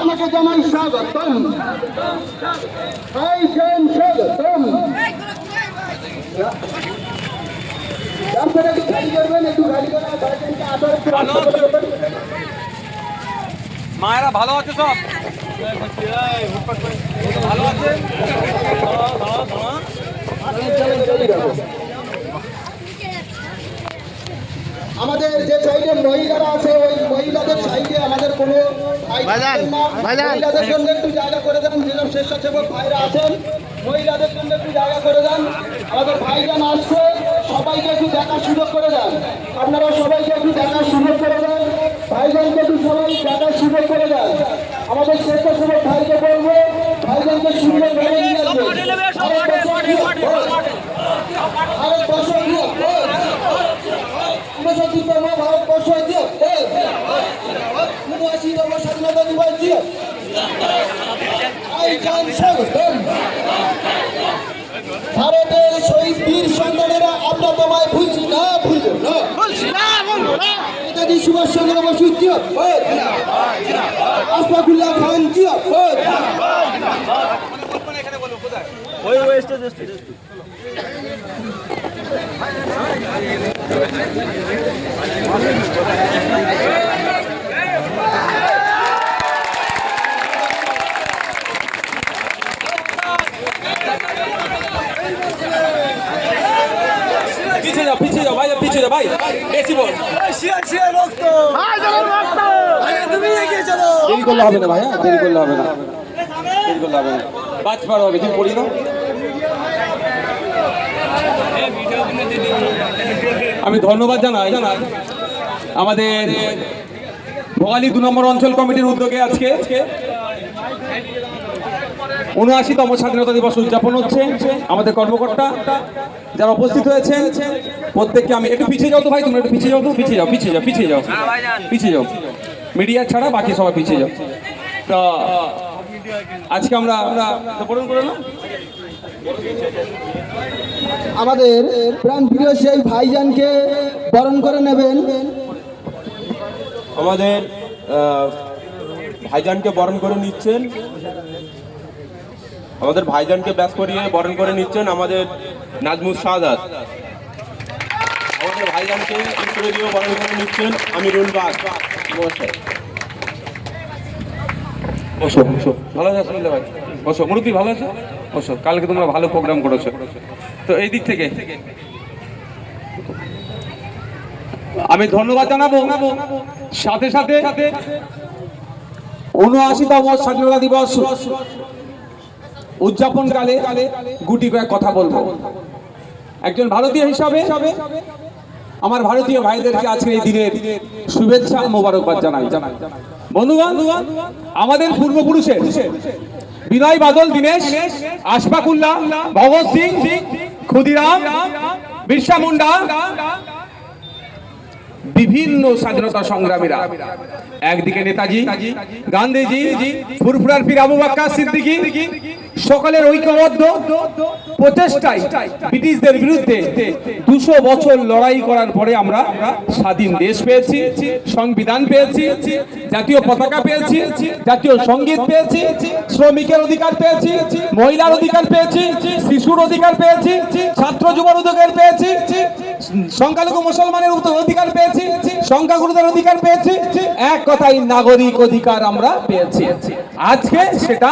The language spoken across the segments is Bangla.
আপনাকে জানাই স্বাগতম। ভাইজান স্বাগতম। আপনারা গাড়ি করবেন একটু গাড়ি করে দেবেন। মায়েরা ভালো আছে সব? ভালো আছে? আমাদের যে সাইডে মহিলারা আছে ওই মহিলাদের সাইডে আমাদের কোনো মহিলাদের জন্য একটু জায়গা করে দেন যেসব স্বেচ্ছাসেবক ভাইরা আছেন মহিলাদের জন্য একটু জায়গা করে দেন। আমাদের ভাইজান আসছে সবাইকে একটু দেখার সুযোগ করে দেন। আপনারা সবাইকে একটু দেখার সুযোগ করে দেন। ভাইজানকে একটু সবাই দেখার সুযোগ করে দেন। আমাদের স্বেচ্ছাসেবক ভাইকে বলব ভাইজানকে সুন্দর ভাবে নিয়ে আসবে ভারতবর্ষ দিয়ে ঊনষট্টিতম ভারতবর্ষ দিয়ে উনআশিতম স্বাধীনতা দিবস দিয়ে ভাইজান স্বাগতম। ভারতের শহীদ বীর সন্তানেরা আমরা তোমায় ভুলছি না ভুলবো না। নেতাজি সুভাষ চন্দ্র বসু জিয়াবাদ। আশফাকুল্লাহ খান কোথায় ওই ওই স্টেজ স্টেজ পিছিয়ে যাও পিছিয়ে যাও ভাই বেশি বল। দেরি করলে হবে না ভাই হ্যাঁ দেরি করলে হবে না। দেরি করলে হবে না। বাজ পার হবে তুমি পড়ি দাও আমি ধন্যবাদ জানাই জানাই। আমাদের ভোগালী দু নম্বর অঞ্চল কমিটির উদ্যোগে আজকে উনআশিতম স্বাধীনতা দিবস উদযাপন হচ্ছে। আমাদের কর্মকর্তা যারা উপস্থিত হয়েছেন প্রত্যেককে আমি একটু পিছিয়ে যাও তো ভাই তোমরা একটু পিছিয়ে যাও তো। পিছিয়ে যাও পিছিয়ে যাও পিছিয়ে যাও। পিছিয়ে যাও। মিডিয়া ছাড়া বাকি সবাই পিছিয়ে যাও। তো আজকে আমরা আমরা তো করে আমাদের প্রাণ প্রিয় সেই ভাইজানকে বরণ করে নেবেন। আমাদের ভাইজানকে বরণ করে নিচ্ছেন আমাদের ভাইজানকে ব্যাস করিয়ে বরণ করে নিচ্ছেন আমাদের নাজমুল শাহাদ আমাদের ভাইজানকে বরণ করে নিচ্ছেন আমিরুল বাগ বসো ভালো আছে কালকে তোমরা ভালো প্রোগ্রাম তো এই দিক থেকে আমি ধন্যবাদ জানাব সাথে সাথে উনআশিতম স্বাধীনতা দিবস উদযাপন কালে গুটি কয়েক কথা বলব। একজন ভারতীয় হিসাবে আমার ভারতীয় ভাইদেরকে আজকে এই দিনের শুভেচ্ছা মোবারকবাদ জানাই। জানাই বন্ধুগণ, আমাদের পূর্বপুরুষের বিনয় বাদল, দীনেশ, আশফাকুল্লাহ, ভগৎ সিং, ক্ষুদিরাম, বিরসা মুন্ডা, বিভিন্ন স্বাধীনতা সংগ্রামীরা। একদিকে নেতাজি, গান্ধীজি, ফুরফুরার পীর আবু বাক্কা সিদ্দিকী সকলের ঐক্যবদ্ধ প্রচেষ্টায় ব্রিটিশদের বিরুদ্ধে দুশো বছর লড়াই করার পরে আমরা স্বাধীন দেশ পেয়েছি, সংবিধান পেয়েছি, জাতীয় পতাকা পেয়েছি, জাতীয় সংগীত পেয়েছি, শ্রমিকের অধিকার পেয়েছি, মহিলার অধিকার পেয়েছি, শিশুর অধিকার পেয়েছি, ছাত্র যুবর অধিকার পেয়েছি, সংখ্যালঘু মুসলমানের অধিকার পেয়েছি, সংখ্যাগুরুদের অধিকার পেয়েছি, এক কথাই নাগরিক অধিকার আমরা পেয়েছি। আজকে সেটা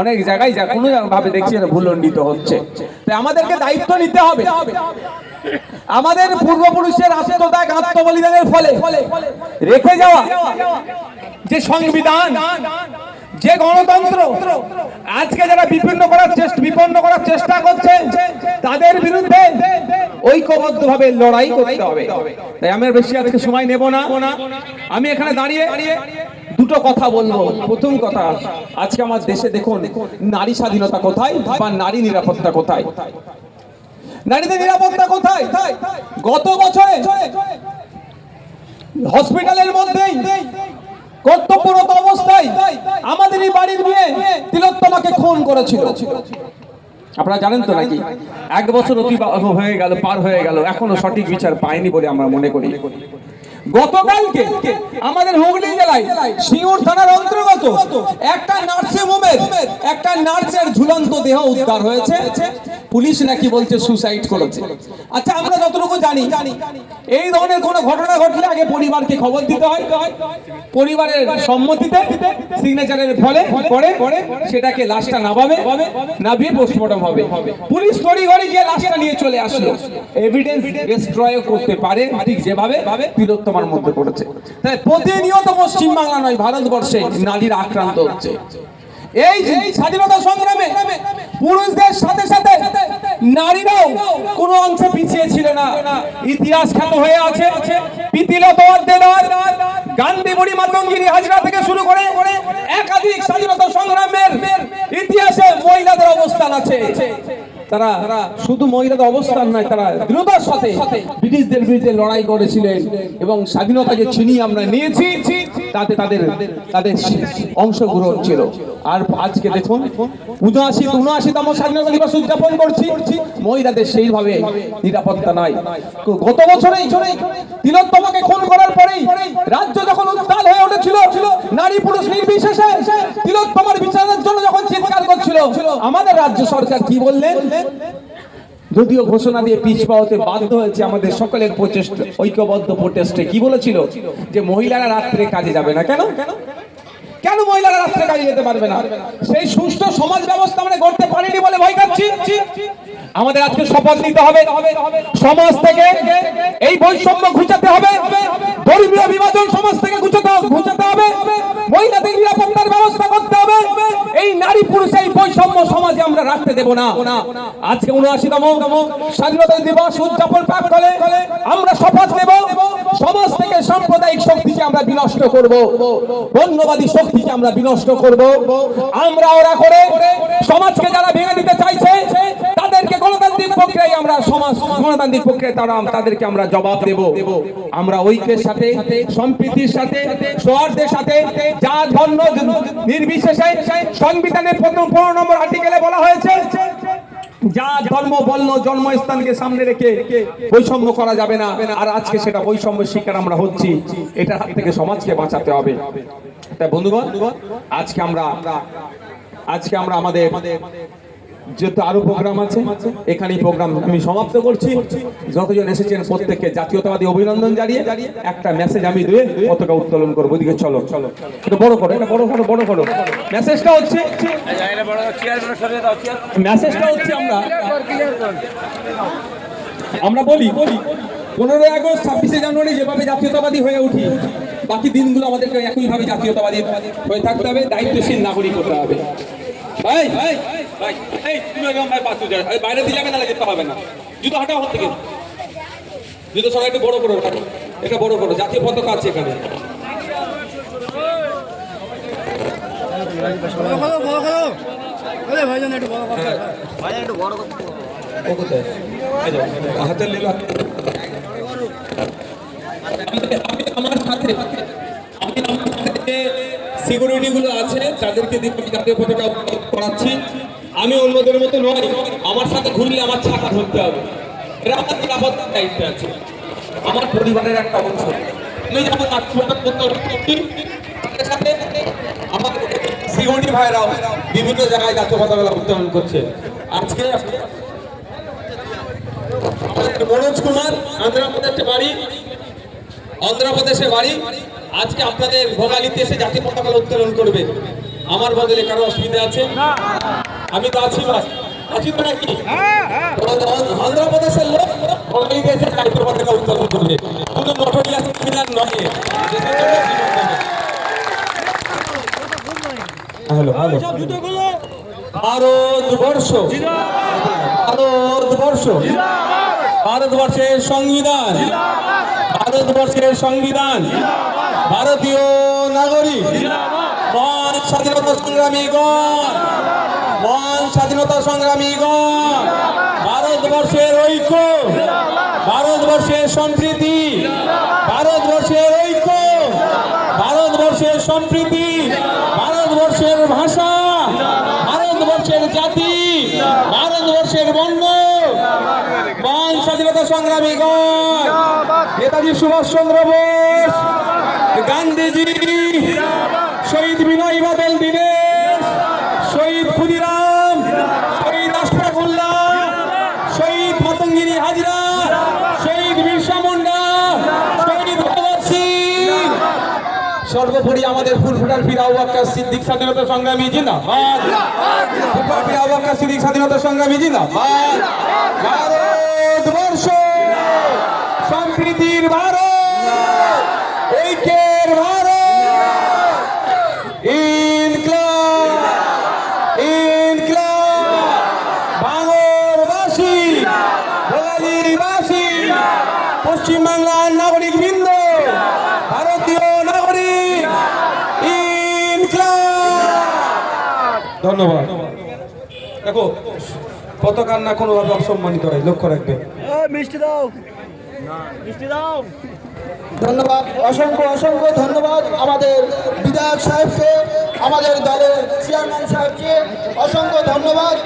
অনেক জায়গায় যা কোনো ভাবে দেখছি এটা ভুলণ্ডিত হচ্ছে। তাই আমাদেরকে দায়িত্ব নিতে হবে। আমাদের পূর্বপুরুষের আত্মত্যাগ, আত্মবলিদানের ফলে রেখে যাওয়া যে সংবিধান, যে গণতন্ত্র, আজকে যারা বিপন্ন করার চেষ্টা, বিপন্ন করার চেষ্টা করছে, তাদের বিরুদ্ধে ঐক্যবদ্ধ ভাবে লড়াই করতে হবে। তাই আমি বেশি আজকে সময় নেব না। আমি এখানে দাঁড়িয়ে দুটো কথা বলব। প্রথম কথা, আজকে আমার দেশে দেখুন, নারী স্বাধীনতা কোথায় বা নারী নিরাপত্তা কোথায়? নারীদের নিরাপত্তা কোথায়? গত বছরে হসপিটালের মধ্যেই কর্তব্যরত অবস্থায় আমাদেরই বাড়ির মেয়ে তিলোত্তমাকে খুন করেছিল। আপনারা জানেন তো নাকি? এক বছর অতি হয়ে গেল, পার হয়ে গেল, এখনও সঠিক বিচার পায়নি বলে আমরা মনে করি। গতকালকে আমাদের হুগলি জেলায় সিঙ্গুর থানার অন্তর্গত একটা নার্সিং হোমের, একটা নার্সের ঝুলন্ত দেহ উদ্ধার হয়েছে। পুলিশ নাকি বলছে সুসাইড করেছে। আচ্ছা আমরা যতটুকু জানি। এই ধরনের কোনো ঘটনা ঘটলে আগে পরিবারকে খবর দিতে হয়। পরিবারের সম্মতিতে সিগনেচারের ফলে পরে সেটাকে লাশটা নামাবে, নামিয়ে পোস্টমর্টম হবে। পুলিশ তড়িঘড়ি গিয়ে লাশটা নিয়ে চলে আসলো। এভিডেন্স ডিস্ট্রয় করতে পারে, ঠিক যেভাবে তিলোত্তমার মধ্যে করেছে তাই প্রতিনিয়ত পশ্চিম বাংলা নয়, ভারতবর্ষে নারীর আক্রান্ত হচ্ছে। এই যে স্বাধীনতা সংগ্রামে পুরুষদের সাথে সাথে নারীরাও কোন অংশ পিছিয়ে ছিল না। ইতিহাস খ্যাত হয়ে আছে। গান্ধী বুড়ি মাতঙ্গিরি হাজরা থেকে শুরু করে একাধিক স্বাধীনতা সংগ্রামের ইতিহাসে মহিলাদের অবস্থান আছে। তারা শুধু মহিলাদের অবস্থান নয়, তারা দৃঢ়তার সাথে ব্রিটিশদের বিরুদ্ধে লড়াই করেছিলেন এবং স্বাধীনতা যে ছিনিয়ে আমরা নিয়েছি, তাতে তাদের তাদের অংশগ্রহণ ছিল। আর আজকে দেখুন, উনআশি, উনআশিতম স্বাধীনতা দিবস উদযাপন করছি। মহিলাদের সেইভাবে নিরাপত্তা নাই। গত বছরেই তিলোত্তমাকে খুন করার পরেই রাজ্য যখন উত্তাল হয়ে উঠেছিল নারী পুরুষ নির্বিশেষে তিলোত্তমার বিচারের জন্য যখন চিৎকার করছিল আমাদের রাজ্য সরকার কি বললেন যদিও ঘোষণা দিয়ে পিছপা হতে বাধ্য হয়েছে আমাদের সকলের প্রচেষ্টা, ঐক্যবদ্ধ প্রচেষ্টা কি বলেছিল? যে মহিলারা রাত্রে কাজে যাবে না কেন? কেন মহিলারা রাত্রে কাজে যেতে পারবে না? সেই সুষ্ঠু সমাজ ব্যবস্থা আমরা করতে পারিনি বলে ভয় খাচ্ছি। আমাদের আজকে শপথ নিতে হবে। সমাজ থেকে এই বৈষম্য ঘুচাতে হবে। ধর্মীয় বিভাজন সমাজ থেকে ঘুচাতে ঘুচাতে হবে। মহিলাদের নিরাপত্তার ব্যবস্থা করতে হবে। এই নারী পুরুষ এই বৈষম্য সমাজে আমরা রাখতে দেব না। আজকে উনআশি উনআশিতম স্বাধীনতা দিবস উদযাপন পাক করে আমরা শপথ নেব। সমাজ থেকে সাম্প্রদায়িক শক্তিকে আমরা বিনষ্ট করব। বন্যবাদী শক্তিকে আমরা বিনষ্ট করব। আমরা ওরা করে। সমাজকে যারা ভেঙে দিতে চাইছে গণতান্ত্রিক প্রক্রিয়ায় আমরা সমাজ গণতান্ত্রিক প্রক্রিয়ায় তারা তাদেরকে আমরা জবাব দেব। আমরা ঐক্যের সাথে, সম্প্রীতির সাথে সাথে, যা ধর্ম নির্বিশেষে সংবিধানের প্রথম পনেরো নম্বর আর্টিকেলে বলা হয়েছে, যা ধর্ম, বর্ণ, জন্মস্থানকে সামনে রেখে বৈষম্য করা যাবে না। আর আজকে সেটা বৈষম্য শিকার আমরা হচ্ছি। এটা হাত থেকে সমাজকে বাঁচাতে হবে। বন্ধুগণ, আজকে আমরা আজকে আমরা আমাদের যেহেতু আরও প্রোগ্রাম আছে, এখানেই প্রোগ্রাম আমি সমাপ্ত করছি। যতজন এসেছেন প্রত্যেককে জাতীয়তাবাদী অভিনন্দন জানিয়ে একটা মেসেজ আমি দিয়ে পতাকা উত্তোলন করব। ওদিকে চলো। চলো এটা বড় করো, এটা বড় করো বড় করো। মেসেজটা হচ্ছে মেসেজটা হচ্ছে আমরা আমরা বলি বলি, পনেরোই আগস্ট, ছাব্বিশে জানুয়ারি যেভাবে জাতীয়তাবাদী হয়ে উঠি, বাকি দিনগুলো আমাদেরকে একইভাবে জাতীয়তাবাদী হয়ে থাকতে হবে, দায়িত্বশীল নাগরিক হতে হবে। ভাই ভাই ভাই এই তুমি একদম ভাই পাঁচ এই বাইরে দিয়ে যাবে না যেতে হবে না। জুতো হাঁটাও হাত থেকে। জুতো সবাই একটু বড় করো এটা বড় করো। জাতীয় পতাকা আছে এখানে। বড় করো বড় করো। আরে ভাইজান একটু বড় করো। ও কোথায়? এই যাও, হাতের লেলো আমি আমার সাথে আমি আমার সাথে সিকিউরিটি গুলো আছে তাদেরকে আমি জাতীয় পতাকা করাচ্ছি। আমি অন্যদের মতো নয় আমার সাথে ঘুরলে আমার ছাতা ধরতে হবে। এটা আমার দায়িত্ব আছে। আমার পরিবারের একটা অংশ। করতে বিভিন্ন জায়গায় উত্তোলন করছে। আজকে মনোজ কুমার বাড়ি, অন্ধ্রপ্রদেশে বাড়ি। আজকে আপনাদের ভোগালিতে এসে জাতীয় পতাকা উত্তোলন করবে। আমার বদলে কারও অসুবিধা আছে? আমি তো আছি বাস। আছি তো নাকি? অন্ধ্রপ্রদেশের লোক পতাকা উত্তোলন করবে। কোনো মঠরিয়া সেমিনার নয়। Hello hello. ভারতবর্ষ ভারতবর্ষ ভারতবর্ষের সংবিধান। ভারতবর্ষের সংবিধান। ভারতীয় নাগরিক। মহান স্বাধীনতা সংগ্রামীগণ মহান স্বাধীনতা সংগ্রামীগণ ভারতবর্ষের ঐক্য। ভারতবর্ষের সম্প্রীতি। ভারতবর্ষের ঐক্য। ভারতবর্ষের সম্প্রীতি। ভারতবর্ষের ভাষা। ভারতবর্ষের জাতি। ভারতবর্ষের বর্ণ। মহান স্বাধীনতা সংগ্রামীগণ নেতাজি সুভাষচন্দ্র বোস, গান্ধীজি শহীদ বিনয় বাদল দীনেশ শহীদ ক্ষুদিরাম, শহীদ আশফাকুল্লাহ শহীদ পতঙ্গিনী হাজরা, শহীদ বিরসা মুন্ডা, শহীদ ভগৎ সিং। সর্বোপরি আমাদের ফুলফুটার পীর আবু বকর সিদ্দিক স্বাধীনতা সংগ্রামী জিন্দাবাদ। ফুলফুটার আবু বকর সিদ্দিক স্বাধীনতা সংগ্রামী জিন্দাবাদ। ভারতবর্ষ সম্প্রীতির ভারত, ঐক্যের ভারত। ধন্যবাদ। দেখো পতাকার না কোনোভাবে অসম্মানিত হয় লক্ষ্য রাখবে। মিষ্টি দাও। মিষ্টি দাও। ধন্যবাদ অসংখ্য অসংখ্য ধন্যবাদ আমাদের বিধায়ক সাহেবকে আমাদের দলের চেয়ারম্যান সাহেবকে অসংখ্য ধন্যবাদ।